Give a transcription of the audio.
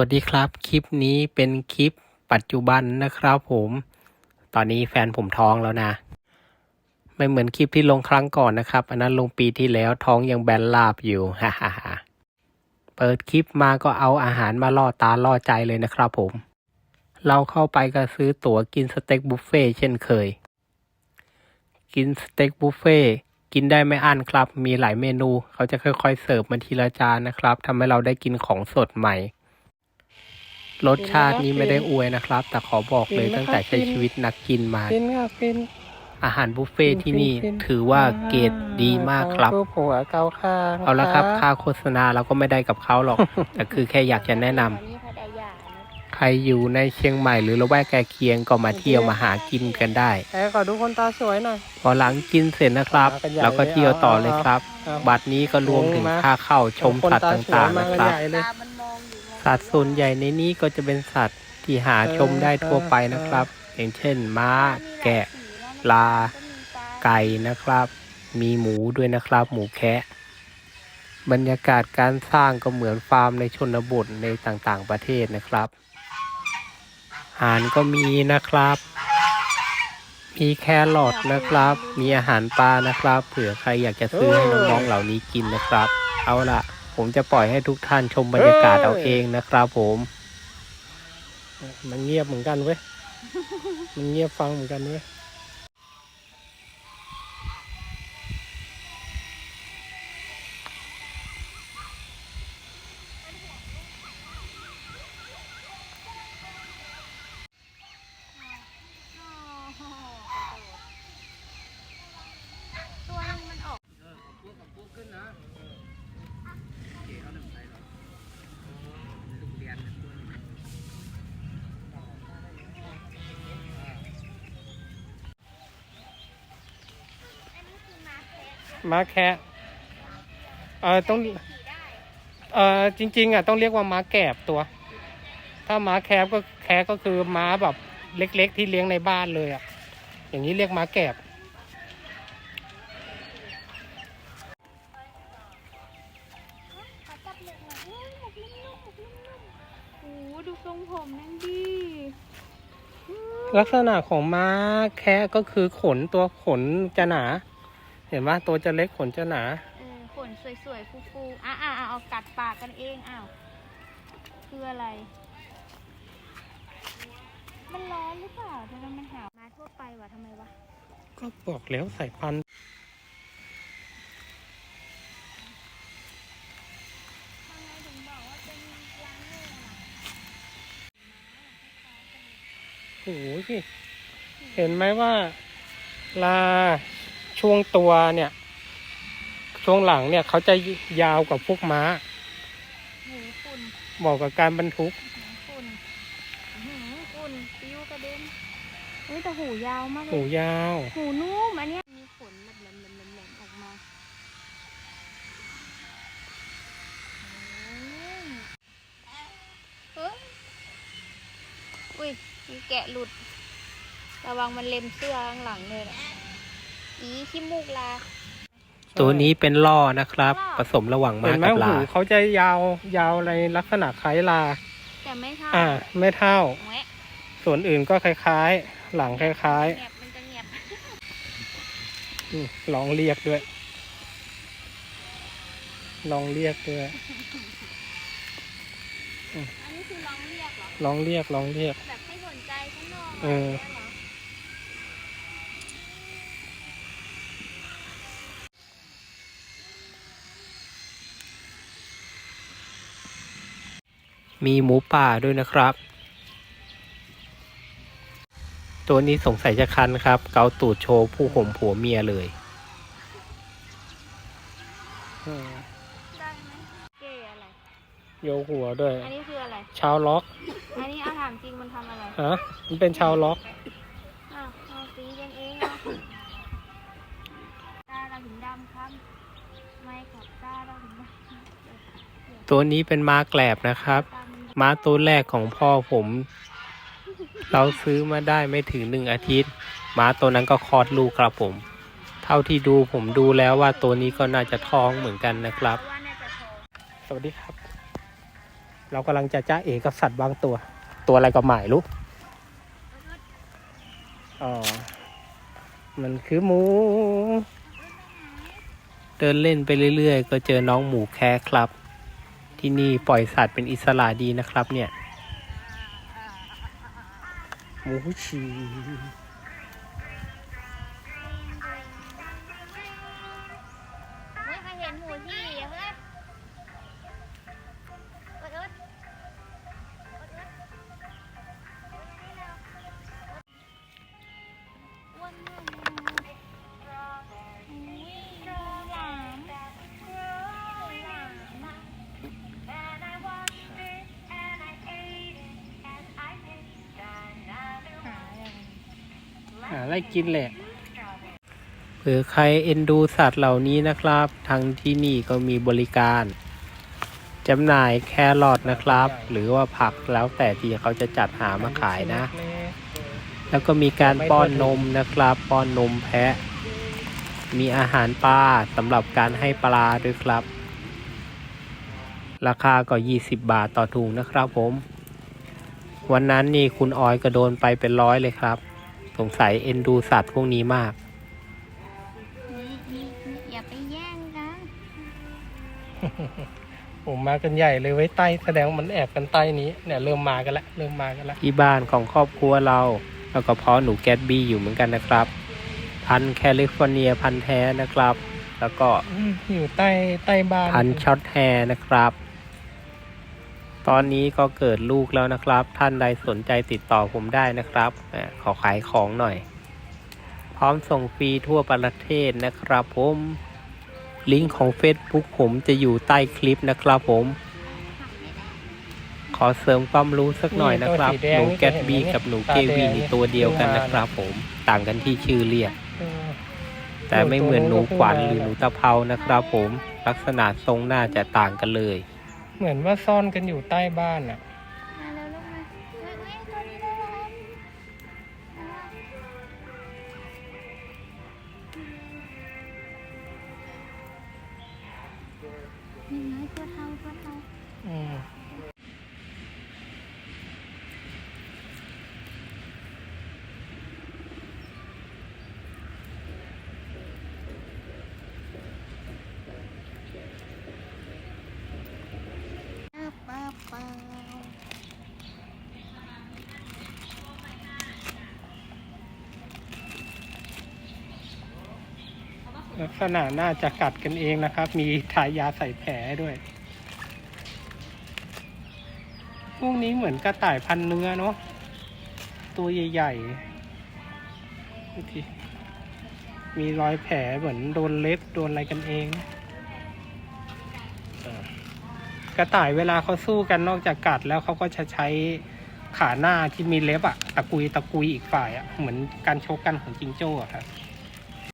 วัสดีครับ คลิปนี้เป็นคลิปปัจจุบันนะครับผม ตอนนี้แฟนผมท้องแล้วนะ ไม่เหมือนคลิปที่ลงครั้งก่อนนะครับ อันนั้นลงปีที่แล้วท้องยังแบนลาบอยู่ฮ่าฮ่าฮ่าเปิดคลิปมาก็เอาอาหารมาล่อตาล่อใจเลยนะครับผม เราเข้าไปก็ซื้อตั๋วกินสเต็กบุฟเฟ่เช่นเคย กินสเต็กบุฟเฟ่กินได้ไม่อั้นครับ มีหลายเมนู เขาจะค่อยๆเสิร์ฟมาทีละจานนะครับทำให้เราได้กินของสดใหม่ รสชาตินี้ไม่ได้อวยนะครับ แต่ขอบอกเลยตั้งแต่ใช้ชีวิตนักกินมาฟินค่ะฟิน อาหารบุฟเฟ่ที่นี่ฟินๆถือว่าเกรดดีมากครับรูปหัวเกาข้างเอาละครับ ค่าโฆษณาเราก็ไม่ได้กับเขาหรอก แต่คือแค่อยากจะแนะนำนี่พัทยานะใครอยู่ในเชียงใหม่หรือละแวกใกล้เคียงก็มาเที่ยวมาหากินกันได้ แอร์ขอดูคนตาสวยหน่อย พอหลังกินเสร็จนะครับมากันใหญ่เราก็เที่ยวต่อเลยครับเอา บัตรนี้ก็รวมถึงค่าเข้าชมสัตว์ต่างๆมานะกันครับใหญ่เลยตามันมองอยู่มอง สัตว์ส่วนใหญ่ในนี้ก็จะเป็นสัตว์ที่หาชมได้ทั่วไปนะครับ อย่างเช่น ม้า แกะ ลา ไก่นะครับ มีหมูด้วยนะครับ หมูแคะบรรยากาศการสร้างก็เหมือนฟาร์มในชนบทในต่างๆประเทศนะครับอาหารก็มีนะครับ มีแครอทนะครับ มีอาหารปลานะครับ เผื่อใครอยากจะซื้อให้น้องๆเหล่านี้กินนะครับ เอาล่ะ ผมจะปล่อยให้ทุกท่านชมบรรยากาศเอาเองนะครับผม มันเงียบเหมือนกันเว้ย มันเงียบฟังเหมือนกันเว้ย ม้าแคะเออต้องเออจริง ๆอะต้องเรียกว่าม้าแกบตัว ถ้าม้าแคบก็แคะก็คือม้าแบบเล็กๆที่เลี้ยงในบ้านเลยอะ อย่างนี้เรียกม้าแกบขอจับหมกหน่อยอุ้ยหมกนุ่มๆหมกนุ่มๆโอ้โหดูทรงผมนั่นดิอืมลักษณะของม้าแคะก็คือขนตัวขนจะหนาเห็นว่าตัวจะเล็กขนจะหนาเออขนสวยๆฟูๆอะอะอะเอากัดปากกันเองอ้าวคืออะไร มันร้อนหรือเปล่าทำไมมันหาวมาทั่วไปวะทำไมวะก็บอกแล้วสายพันธุ์ทำไมถึงบอกว่าเป็นยางเล่ล่ะโอ้โหสิเห็นไหมว่าลา ช่วงตัวเนี่ย ช่วงหลังเนี่ยเขาจะยาวกว่าพวกม้าหูฝุ่นเหมาะกับการบรรทุกฝุ่นอื้อหือฝุ่นปิวกระเด็นเฮ้ยแต่หูยาวมากเลหูยยาว หูนุ่มอันเนี้ยมีขนแบบแหลมๆแหลมๆออกมาโอ้ยเฮ้ยอุ้ยมีแกะหลุด ระวังมันเล็มเสื้อข้างหลังเลยนะ อีขี้มูกลา ตัวนี้เป็นล่อนะครับ ล่อ ผสมระหว่างม้าเห็นไหมกับลา หูเขาจะยาวยาวในลักษณะคล้ายลา แต่ไม่เท่าอ่า ไม่เท่า แหวะส่วนอื่นก็คล้ายๆ หลังคล้ายเงียบมันจะเงียบๆอืมลองเรียกด้วย ลองเรียกด้วย อันนี้คือร้องเรียกเหรอ ลองเรียกลองเรียก แบบให้สนใจฉันหน่อยเออนี่ยเหร มีหมูป่าด้วยนะครับ ตัวนี้สงสัยจะคันครับ เกาตูดโชว์ผู้ห่มผัวเมียเลยอืมได้ไหมเก๋อะไร โยกหัวด้วย อันนี้คืออะไร ชาวล็อก อันนี้อาถามจริงมันทำอะไรฮะมันเป็นชาวล็อก อ้าวเอาสีกันเองเอาตาเราถึงดำครับ ไม่ครับตาเราถึงดำตัวนี้เป็นม้าแกลบนะครับ ตา ม้าตัวแรกของพ่อผม เราซื้อมาได้ไม่ถึงหนึ่งอาทิตย์ ม้าตัวนั้นก็คลอดลูกครับผม เท่าที่ดูผมดูแล้วว่าตัวนี้ก็น่าจะท้องเหมือนกันนะครับ สวัสดีครับ เรากำลังจะจ้าเอกับสัตว์บางตัว ตัวอะไรก็หมายรู้อ๋อ มันคือหมู เดินเล่นไปเรื่อยๆ ก็เจอน้องหมูแคะครับ ที่นี่ปล่อยสัตว์เป็นอิสระดีนะครับเนี่ยหมูชีาอะไรกินแหละเผื่อใครเอ็นดูสัตว์เหล่านี้นะครับ ทางที่นี่ก็มีบริการจำหน่ายแครอทนะครับ หรือว่าผักแล้วแต่ที่เขาจะจัดหามาขายนะ แล้วก็มีการป้อนนมนะครับ ป้อนนมแพะ มีอาหารปลาสำหรับการให้ปลาด้วยครับ ราคาก็ 20 บาทต่อถุงนะครับผม วันนั้นนี่คุณออยก็โดนไปเป็นร้อยเลยครับ สงสัยเอ็นดูสัตว์พวกนี้มากนี่นี่นี่อย่าไปแย่งกันผมมากันใหญ่เลยไว้ใต้แสดงว่ามันแอบกันใต้นี้เนี่ยเริ่มมากันละเริ่มมากันละที่บ้านของครอบครัวเราแล้วก็เพาะหนูแกตบี้อยู่เหมือนกันนะครับ พันธุ์แคลิฟอร์เนียพันธุ์แท้นะครับ แล้วก็อืมอยู่ใต้ใต้บ้านพันธุ์ช็อตแฮร์นะครับ ตอนนี้ก็เกิดลูกแล้วนะครับ ท่านใดสนใจติดต่อผมได้นะครับแหมขอขายของหน่อย พร้อมส่งฟรีทั่วประเทศนะครับผม ลิงก์ของ Facebook ผมจะอยู่ใต้คลิปนะครับผม ขอเสริมความรู้สักหน่อยนะครับ หนูแกตบี้กับหนูเกวีนี่ตัวเดียวกันนะครับผม ต่างกันที่ชื่อเรียกเออแต่ไม่เหมือนหนูขวัญหรือหนูตะเภานะครับผม ลักษณะทรงน่าจะต่างกันเลย เหมือนว่าซ่อนกันอยู่ใต้บ้านอะมาเร็วลูกมาเฮ้ยเฮ้ยตัวนี้ได้แล้วนี่ไงตัวเทาตัวเทา อืม ป้าป้า ลักษณะน่าจะกัดกันเองนะครับ มีทายาใส่แผลด้วยพวกนี้เหมือนกระต่ายพันเนื้อเนาะตัวใหญ่ๆมีรอยแผลเหมือนโดนเล็บโดนอะไรกันเองกระต่ายเวลาเขาสู้กันนอกจากกัดแล้วเขาก็จะใช้ขาหน้าที่มีเล็บอะตะกุยตะกุยอีกฝ่ายอะเหมือนการชกกันของจิงโจ้อะครับ